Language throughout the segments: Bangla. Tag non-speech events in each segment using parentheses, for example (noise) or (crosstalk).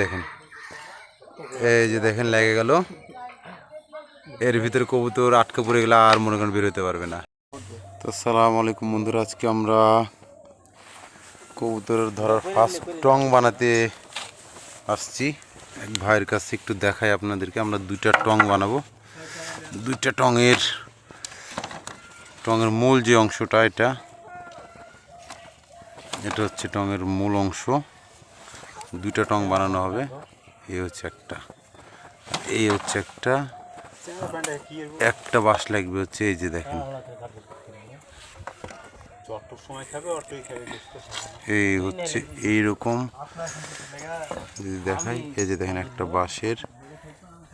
দেখেন। এই যে দেখেন, লেগে গেল। এর ভিতরে কবুতর আটকে পড়ে গেলে আর মনে করেন বেরোতে পারবে না। তো সালাম আলাইকুম বন্ধুরা, আজকে আমরা কবুতর ধরার ফার্স্ট টং বানাতে আসছি। এক ভাইয়ের কাছে একটু দেখাই আপনাদেরকে, আমরা দুইটা টং বানাবো। দুইটা টঙের টঙের মূল যে অংশটা, এটা এটা হচ্ছে টঙের মূল অংশ। দুইটা টং বানানো হবে। এই হচ্ছে একটা। এই হচ্ছে একটা। একটা বাস লাগবে হচ্ছে এই যে দেখেন। এই হচ্ছে এইরকম। যদি দেখাই, এই যে দেখেন একটা বাঁশের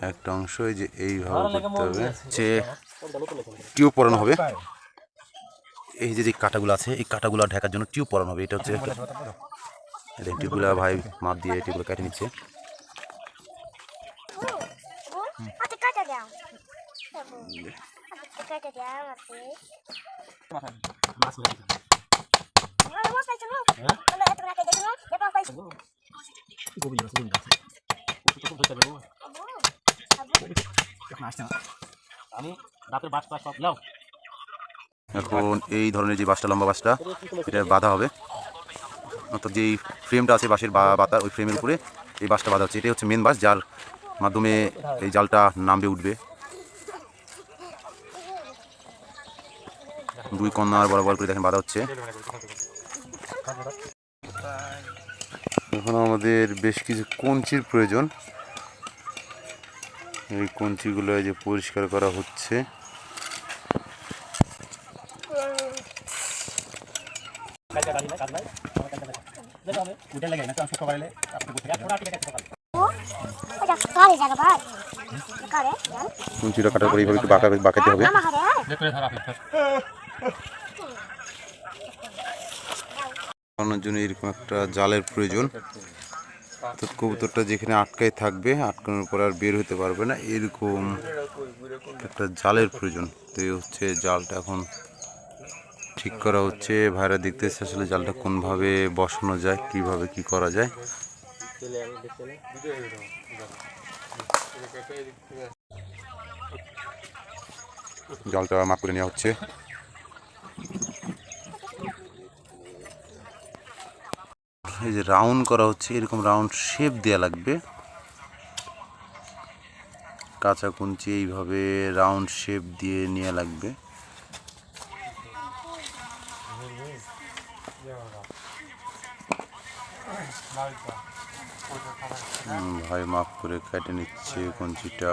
একটা অংশ, এই যে এইভাবে করতে হবে। যে টিউব পরানো হবে। এই যে যে কাটাগুলো আছে, এই কাটাগুলো ঢাকার জন্য টিউব পরানো হবে। এটা হচ্ছে টিউবগুলো ভাই মাপ দিয়ে টিউবগুলো কেটে নিচ্ছে। এখন এই ধরনের যে বাসটা লম্বা বাসটা এটা বাঁধা হবে। অর্থাৎ যেই ফ্রেমটা আছে বাঁশের বা বাতা ওই ফ্রেমের উপরে এই বাসটা বাঁধা হচ্ছে। এটাই হচ্ছে মেন বাস যার মাধ্যমে এই জালটা নামবে, উঠবে। দুই কন্যার বরাবর করে দেখেন বাঁধা হচ্ছে। এখন আমাদের বেশ কিছু কঞ্চির প্রয়োজন। এই কঞ্চিগুলো যে পরিষ্কার করা হচ্ছে কাজ কাজ নাই কাজ নাই দেখো আমি উঠে লাগে না আমি সকালে আপনি কোথায় পুরো ঠিক আছে সকালে Ada kare jaga ba? Kare, ya. কঞ্চিটা কাটার এইভাবে একটু বাঁকা বাঁকাতে হবে। বানানোর জন্য এরকম একটা জালের প্রয়োজন। তো কবুতরটা যেখানে আটকায় থাকবে, আটকানোর পর আর বের হতে পারবে না, এরকম একটা জালের প্রয়োজন। তো হচ্ছে জালটা এখন ঠিক করা হচ্ছে। ভাইরা দেখতেছে আসলে জালটা কোনভাবে বসানো যায়, কীভাবে কি করা যায়। জালটা মাপ করে নেওয়া হচ্ছে। এই যে রাউন্ড করা হচ্ছে, এরকম রাউন্ড শেপ দেওয়া লাগবে। কাঁচা কুঞ্চি এইভাবে রাউন্ড শেপ দিয়ে নেওয়া লাগবে। ভাই মাফ করে কেটে নিচ্ছে কুঞ্চিটা।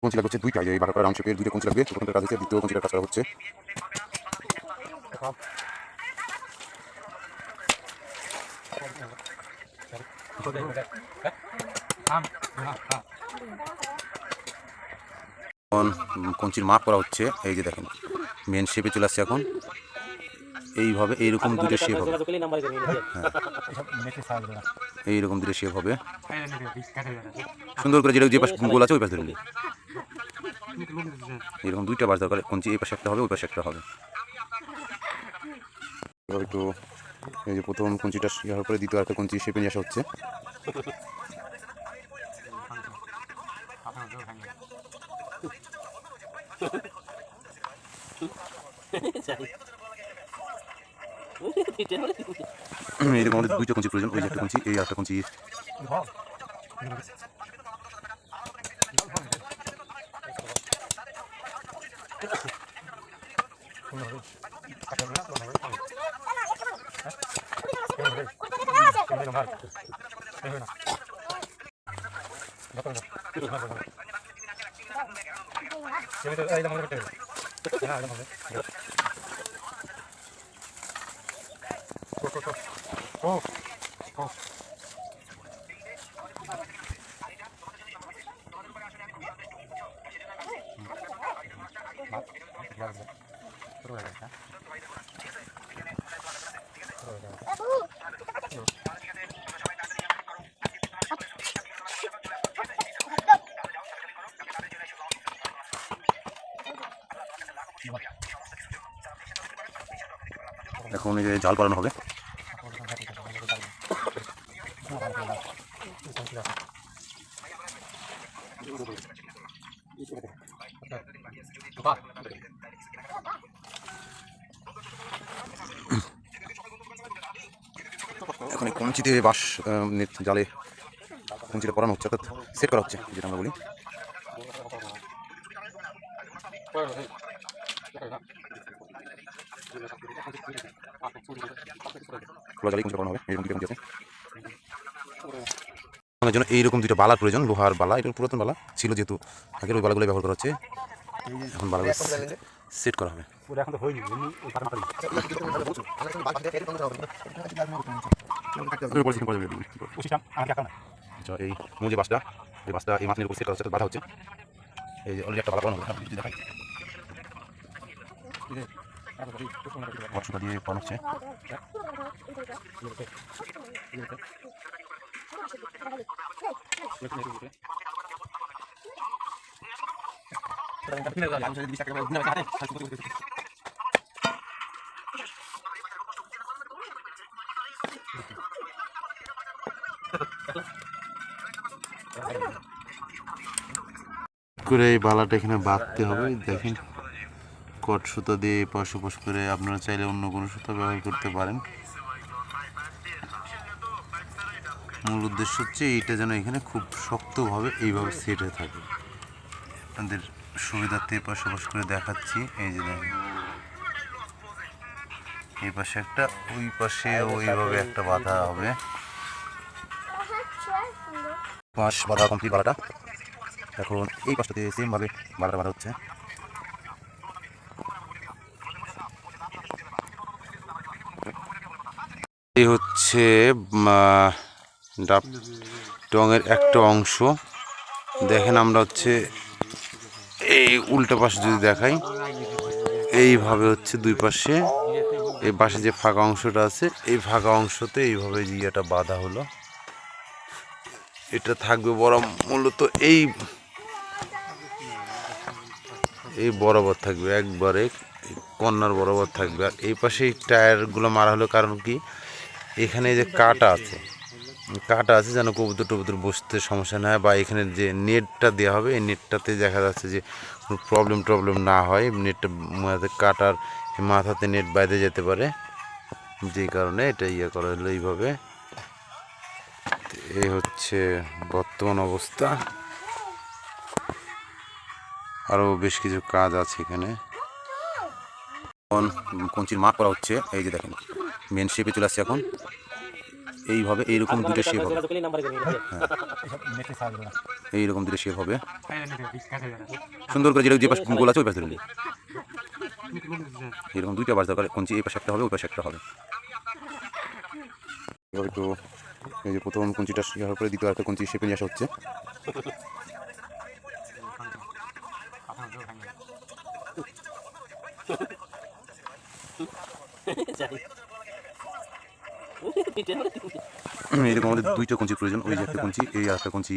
কুঞ্চি লাগবে হচ্ছে দুইটা এই বারোটা রাউন্ড শেপের দুইটা কুঞ্চি লাগবে প্রথমটা কাজ হচ্ছে দ্বিতীয় কুঞ্চিটার কাজ করা হচ্ছে। কঞ্চির মাপ করা হচ্ছে, এই যে দেখেন মেন শেপে চলে আসছে এখন। এইভাবে, এইরকম দুটো শেপ হবে। করে এইরকম দুটো শেপ হবে। সুন্দর করে যেটা যে পাশে গোল আছে, ওই পাশে ধরে। এরকম দুইটা বাস দরকার, কঞ্চি এই পাশে একটা হবে, ওই পাশে একটা হবে। একটু এই যে প্রথম কঞ্চিটা ইয়ার পরে দ্বিতীয় আরেকটা কঞ্চি সেপে নিয়ে আসা হচ্ছে এইরকম আমাদের দুইটা কঞ্চি প্রয়োজন, ওই একটা কঞ্চি, এই একটা কঞ্চি Thank. এই তো এই দাম করতে না দাম হবে এখন এই যে জাল পালানো হবে। এখন কঞ্চিতে বাঁশ জালে কঞ্চিতে পরানো হচ্ছে, অর্থাৎ সেট করা হচ্ছে, যেটা আমরা বলি। খোলা জালে কঞ্চিটা পরানো হবে? এরকম দুটো আছে আমার জন্য এইরকম দুটো বালার প্রয়োজন লোহার বালা এটা পুরাতন বালা ছিল যেহেতু। আগের ওই বালাগুলো ব্যবহার করা হচ্ছে। এখন বালাগুলো সেট করা হবে। এখন তো হয়নি আচ্ছা এই মূল যে বাসটা এই বাসটা এই মাছ নিয়ে উপর সেট করা হচ্ছে বাধা হচ্ছে। এই যে অলরেডি একটা বালা পড়ানো হবে দেখাই। কটসুটা দিয়ে হচ্ছে করে এই বালাটা এখানে বাঁধতে হবে। দেখেন কট সুতা দিয়ে পাশ ওপাশ করে আপনারা চাইলে অন্য কোনো সুতা ব্যবহার করতে পারেন। মূল উদ্দেশ্য হচ্ছে এইটা যেন এখানে খুব শক্তভাবে এইভাবে সেট হয়ে থাকে। আপনাদের সুবিধার্থে এই পাশ ওপাশ করে দেখাচ্ছি। এই যে দেখেন। এই পাশে একটা, ওই পাশে ওইভাবে একটা বাঁধা হবে। পাশ বাঁধা কমপ্লিট বালাটা। এখন এই পাশটাতে সেম ভাবে বালাটা বাঁধা হচ্ছে। এই হচ্ছে ডাব টঙের একটা অংশ। দেখেন আমরা হচ্ছে এই উল্টো পাশে যদি দেখাই, এইভাবে হচ্ছে দুই পাশে, এই পাশে যে ফাঁকা অংশটা আছে, এই ফাঁকা অংশতে এইভাবে জিয়াটা বাঁধা হলো। এটা থাকবে বড় মূলত এই এই বরাবর থাকবে, একবারে কর্নার বরাবর থাকবে। আর এই পাশে টায়ারগুলো মারা হলো কারণ কি? এখানে যে কাটা আছে কাটা আছে যেন কবুতর টবুতর বসতে সমস্যা না হয় বা এখানে যে নেটটা দেওয়া হবে, এই নেটটাতে দেখা যাচ্ছে যে কোনো প্রবলেম টবলেম না হয়, নেটটা কাটার মাথাতে নেট বাইরে যেতে পারে। যেই কারণে এটা ইয়ে করা হলো এইভাবে। এই হচ্ছে বর্তমান অবস্থা। আরও বেশ কিছু কাজ আছে এখানে কঞ্চির মাপ করা হচ্ছে, এই যে দেখেন। মেন শেপে চলে আসছে এখন। এইভাবে, এইরকম দুটো শেপ হবে। সাহায্য এইরকম দুটো শেপ হবে। সুন্দর করে যেটা যে পাশে গোল আছে, ওই পাশে ধরে। এরকম দুইটা বাস দরকার কঞ্চি এই পাশে একটা হবে, ওই পাশে একটা হবে। এবার একটু এই যে প্রথম কঞ্চিটা শেয়ার করে দ্বিতীয় একটা কঞ্চি শেপে নিয়ে আসা হচ্ছে। (laughs) এরকম আমাদের দুইটা কঞ্চির প্রয়োজন ওই একটা কঞ্চি এই একটা কঞ্চি।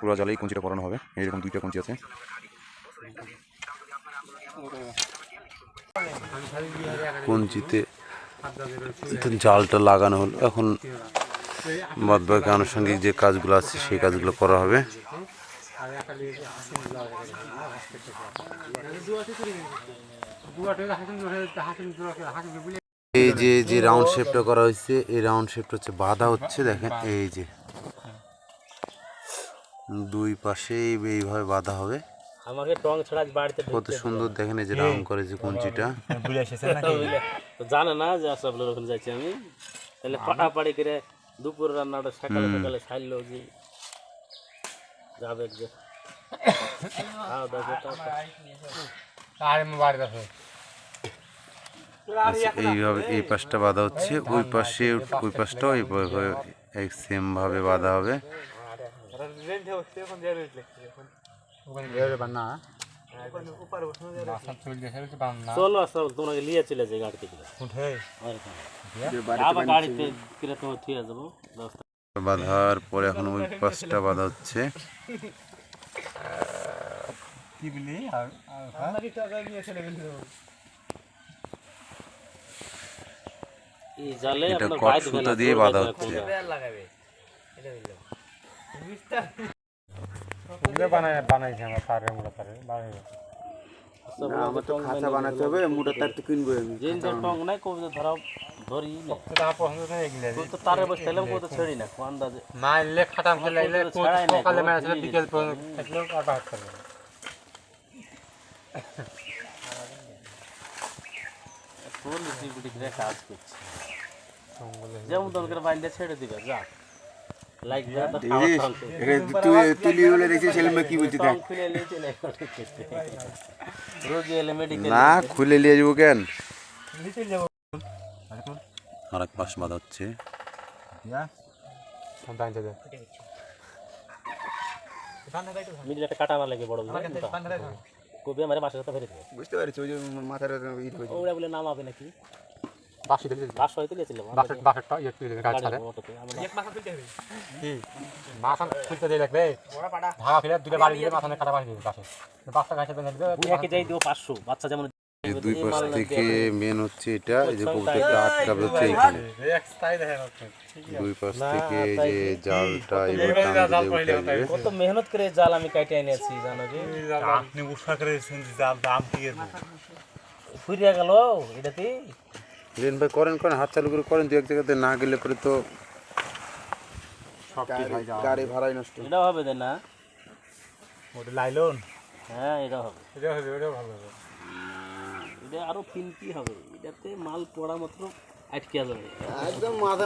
পুরো জালেই কঞ্চিটা পরানো হবে। এইরকম দুইটা কঞ্চি আছে। কঞ্চিতে জালটা লাগানো হলো। এখন বাদ বাকি আনুষঙ্গিক যে কাজগুলো আছে সেই কাজগুলো করা হবে। এই যে যে রাউন্ড শেপটা করা হয়েছে এই রাউন্ড শেপটা হচ্ছে বাঁধা হচ্ছে দেখেন এই যে। দুই পাশে এইভাবে বাঁধা হবে। আমাকে টং ছাড়া বাড়িতে কত সুন্দর দেখেন এই যে রাউন্ড করেছে কুঞ্চিটা। ভুলে এসেছেন নাকি? (laughs) তো জানে না যে আশরাফুলের ওখানে যাচ্ছি আমি। তাহলে পাটাপাড়ি করে দুপুর রান্নাটা সকালে সকালে ছাড়লো যে যাবে যে। (laughs) এইভাবে এই পাশটা বাঁধা হচ্ছে ওই পাশে ওই পাশটাও এই সেম ভাবে বাঁধা হবে। চলো তোমাকে নিয়ে চলে যাই গাড়িতে করে। আবার গাড়িতে করে তোমার ঠিক যাব বাঁধার পরে এখন ওই পাশটা বাঁধা হচ্ছে। (laughs) কি বলি এই জালে এটা আপনার কট সুতো দিয়ে বাঁধা হচ্ছে। কোনটা? বানাই বানাইছি আমরা তারে আমরা তারে বানাই আমার তো খাঁচা বানাতে হবে মোটা তার তো কিনবো আমি যে যে টং নাই কবিতা ধরাও ধরি না। তার পছন্দ নেই এগুলো। তো তারে বসে খেলাম কত ছেড়ি না কোন আন্দাজে না খাটাম সকালে ম্যাচ বিকেল পর্যন্ত আর করবে না। তোর লিচি গুটি ঘিরে কাজ করছে যেমন তোর করে ছেড়ে দিবে যা না খুলে নিয়ে যাব কেন? আর এক পাশ বাঁধা হচ্ছে। কাটা লাগে বড় কবি আমার মাছের সাথে ফেরে দেবে বুঝতে পারছি ওই যে মাথার ওরা বলে নামাবে নাকি? বাসি দিলে বাস গেছিলাম বাসের বাসেরটা ইয়ে তুলে গাছ ছাড়ে। কি? মাথা খুলতে দিয়ে লাগবে ভাঙা ফেলে দুটো বাড়ি দিয়ে মাথা কাটা বাড়ি দিবে বাসে বাসটা গাছে বেঁধে দিবে একে যাই দিও পাঁচশো বাচ্চা যেমন এই দুই পাশ থেকে মেন হচ্ছে এটা এই যে কবুতরটা আটকাবে হচ্ছে এইখানে। দুই পাশ থেকে এই যে জালটা এবার টান দিলে উঠে কত মেহনত করে জাল আমি কাটে এনেছি জানো যে আপনি জাল দাম কি ফুরিয়া গেল এটাতে ভাই করেন করেন হাত চালু করে করেন দু এক জায়গাতে না গেলে পরে তো গাড়ি ভাড়াই নষ্ট। এটা হবে না? ওটা লাইলন? হ্যাঁ এটা হবে। এটা হবে ওটা ভালো হবে। এটা আরও ফিনকি হবে। এটাতে মাল পড়া মাত্র আটকে যাবে। একদম মাথা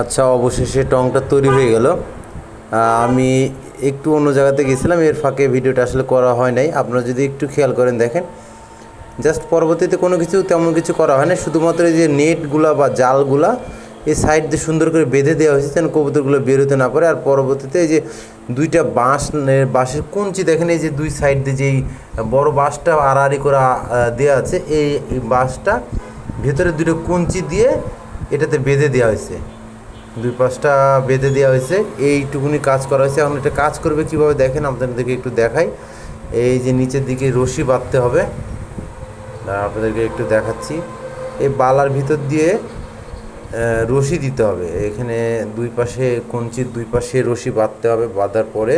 আচ্ছা অবশেষে টংটা তৈরি হয়ে গেল। আমি একটু অন্য জায়গাতে গেছিলাম এর ফাঁকে ভিডিওটা আসলে করা হয় নাই। আপনারা যদি একটু খেয়াল করেন দেখেন। জাস্ট পরবর্তীতে কোনো কিছু তেমন কিছু করা হয় না শুধুমাত্র এই যে নেটগুলা বা জালগুলা এই সাইড দিয়ে সুন্দর করে বেঁধে দেওয়া হয়েছে যেন কবুতরগুলো বেরোতে না পারে। আর পরবর্তীতে এই যে দুইটা বাঁশ বাঁশের কঞ্চি দেখেন, এই যে দুই সাইড দিয়ে যেই বড় বাঁশটা আড়াআড়ি করে দেওয়া আছে, এই বাঁশটা ভেতরে দুটো কঞ্চি দিয়ে এটাতে বেঁধে দেওয়া হয়েছে। দুই পাঁচটা বেঁধে দেওয়া হয়েছে। এইটুকুনি কাজ করা হয়েছে। এখন এটা কাজ করবে কীভাবে দেখেন, আপনাদেরকে একটু দেখাই। এই যে নিচের দিকে রশি বাঁধতে হবে। আপনাদেরকে একটু দেখাচ্ছি। এই বালার ভিতর দিয়ে রশি দিতে হবে। এখানে দুই পাশে কঞ্চির দুই পাশে রশি বাঁধতে হবে। বাঁধার পরে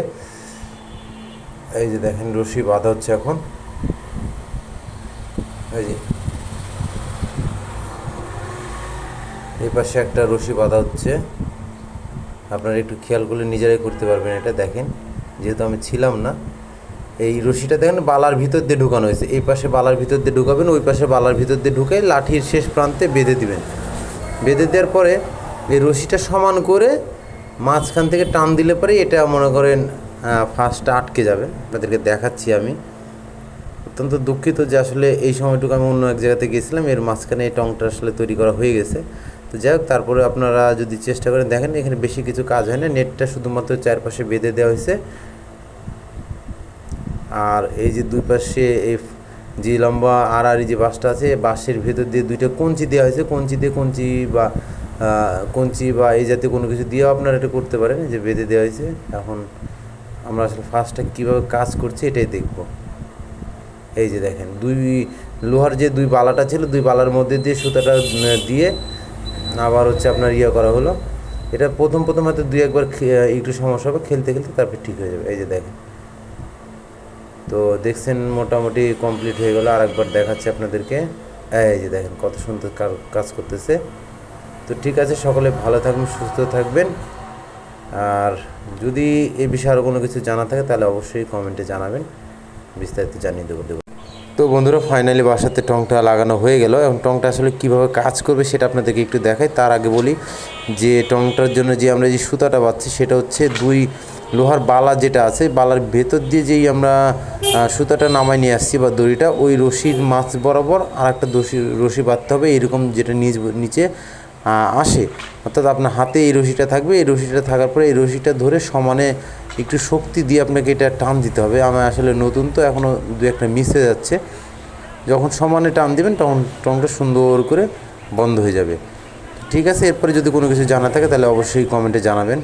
এই যে দেখেন, রশি বাঁধা হচ্ছে এখন। এই যে এই পাশে একটা রশি বাঁধা হচ্ছে। আপনারা একটু খেয়াল করলে নিজেরাই করতে পারবেন এটা, দেখেন। যেহেতু আমি ছিলাম না, এই রশিটা দেখেন, বালার ভিতর দিয়ে ঢুকানো হয়েছে। এই পাশে বালার ভিতর দিয়ে ঢুকাবেন, ওই পাশে বালার ভিতর দিয়ে ঢুকে লাঠির শেষ প্রান্তে বেঁধে দিবেন। বেঁধে দেওয়ার পরে এই রশিটা সমান করে মাঝখান থেকে টান দিলে পরে এটা মনে করেন ফার্স্টটা আটকে যাবে। আপনাদেরকে দেখাচ্ছি আমি। অত্যন্ত দুঃখিত যে আসলে এই সময়টুকু আমি অন্য এক জায়গাতে গেছিলাম এর মাঝখানে এই টংটা আসলে তৈরি করা হয়ে গেছে। তো যাই হোক, তারপরে আপনারা যদি চেষ্টা করেন, দেখেন এখানে বেশি কিছু কাজ হয় না, নেটটা শুধুমাত্র চারপাশে বেঁধে দেওয়া হয়েছে। আর এই যে দুই পাশে এই যে লম্বা আর যে বাসটা আছে বাঁশের ভেতর দিয়ে দুইটা কঞ্চি দেওয়া হয়েছে। কঞ্চি দিয়ে কঞ্চি বা কঞ্চি বা এই জাতীয় কোনো কিছু দিয়েও আপনারা এটা করতে পারেন। যে বেঁধে দেওয়া হয়েছে। এখন আমরা আসলে ফার্স্টটা কীভাবে কাজ করছি এটাই দেখব। এই যে দেখেন, দুই লোহার যে দুই বালাটা ছিল, দুই বালার মধ্যে দিয়ে সুতাটা দিয়ে আবার হচ্ছে আপনার ইয়ে করা হলো। এটা প্রথম প্রথম হয়তো দুই একবার একটু সমস্যা হবে, খেলতে খেলতে তারপর ঠিক হয়ে যাবে। এই যে দেখেন। তো দেখছেন মোটামুটি কমপ্লিট হয়ে গেল। আরেকবার দেখাচ্ছি আপনাদেরকে। এই যে দেখেন কত সুন্দর কাজ করতেছে। তো ঠিক আছে, সকলে ভালো থাকবেন, সুস্থ থাকবেন। আর যদি এ বিষয়ে আরও কোনো কিছু জানা থাকে, তাহলে অবশ্যই কমেন্টে জানাবেন। বিস্তারিত জানিয়ে দেবো দেবো। তো বন্ধুরা ফাইনালি বাসাতে টংটা লাগানো হয়ে গেল এবং টংটা আসলে কীভাবে কাজ করবে সেটা আপনাদেরকে একটু দেখাই। তার আগে বলি যে টংটার জন্য যে আমরা যে সুতাটা পাচ্ছি সেটা হচ্ছে দুই লোহার বালা যেটা আছে, বালার ভেতর দিয়ে যেই আমরা সুতাটা নামাই নিয়ে আসছি বা দড়িটা, ওই রশির মাছ বরাবর আর একটা দশি রশি বাঁধতে হবে, এরকম যেটা নিচ, নিচে আসে। অর্থাৎ আপনার হাতে এই রশিটা থাকবে, এই রশিটা থাকার পরে এই রশিটা ধরে সমানে একটু শক্তি দিয়ে আপনাকে এটা টান দিতে হবে। আমি আসলে নতুন তো এখনও দু একটা মিশে যাচ্ছে। যখন সমানে টান দিবেন, তখন টংটা সুন্দর করে বন্ধ হয়ে যাবে। ঠিক আছে, এরপরে যদি কোনো কিছু জানা থাকে, তাহলে অবশ্যই কমেন্টে জানাবেন।